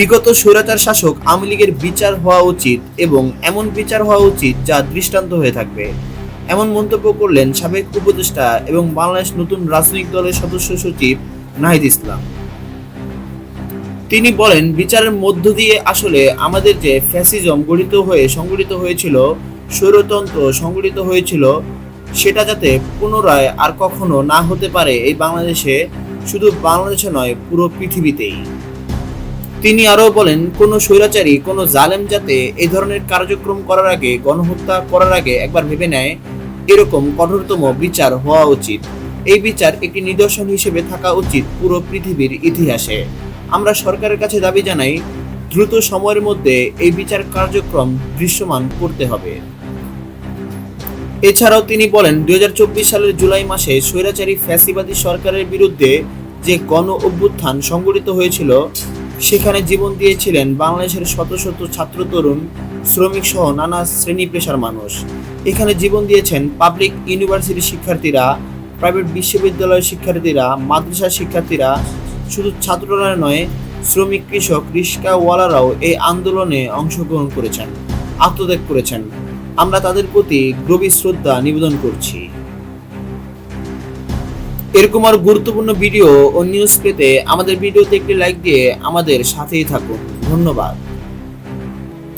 বিগত স্বৈরাচার শাসক আওয়ামী লীগের বিচার হওয়া উচিত এবং এমন বিচার হওয়া উচিত যা দৃষ্টান্ত হয়ে থাকবে। এমন মন্তব্য করলেন সাবেক উপদেষ্টা এবং বাংলাদেশ নতুন রাজনৈতিক দলের সদস্য সচিব নাহিদ ইসলাম। তিনি বলেন, বিচারের মধ্য দিয়ে আসলে আমাদের যে ফ্যাসিজম গঠিত হয়ে সংগঠিত হয়েছিল, স্বৈরতন্ত্র সংগঠিত হয়েছিল, সেটা যাতে পুনরায় আর কখনো না হতে পারে এই বাংলাদেশে, শুধু বাংলাদেশে নয়, পুরো পৃথিবীতেই। তিনি আরও বলেন, কোনো স্বৈরাচারী, কোনো জালেম যাতে এ ধরনের কার্যক্রম করার আগে, গণহত্যা করার আগে একবার ভেবে নেয়, এরকম কঠোরতম বিচার হওয়া উচিত। এই বিচার একটি নিদর্শন হিসেবে থাকা উচিত পুরো পৃথিবীর ইতিহাসে। আমরা সরকারের কাছে দাবি জানাই, দ্রুত সময়ের মধ্যে এই বিচার কার্যক্রম দৃশ্যমান করতে হবে। এছাড়াও তিনি বলেন, দুই হাজার চব্বিশ সালের জুলাই মাসে স্বৈরাচারী ফ্যাসিবাদী সরকারের বিরুদ্ধে যে গণ অভ্যুত্থান সংগঠিত হয়েছিল সেখানে জীবন দিয়েছিলেন বাংলাদেশের শত শত ছাত্র তরুণ, শ্রমিক সহ নানা শ্রেণি পেশার মানুষ। এখানে জীবন দিয়েছেন পাবলিক ইউনিভার্সিটির শিক্ষার্থীরা প্রাইভেট বিশ্ববিদ্যালয়ের শিক্ষার্থীরা, মাদ্রাসার শিক্ষার্থীরা। শুধু ছাত্ররা নয়, শ্রমিক, কৃষক, রিক্সাওয়ালারাও এই আন্দোলনে অংশগ্রহণ করেছেন, আত্মত্যাগ করেছেন। আমরা তাদের প্রতি গভীর শ্রদ্ধা নিবেদন করছি। এরকম আর গুরুত্বপূর্ণ ভিডিও ও নিউজ পেতে আমাদের ভিডিওতে একটি লাইক দিয়ে আমাদের সাথেই থাকুন। ধন্যবাদ।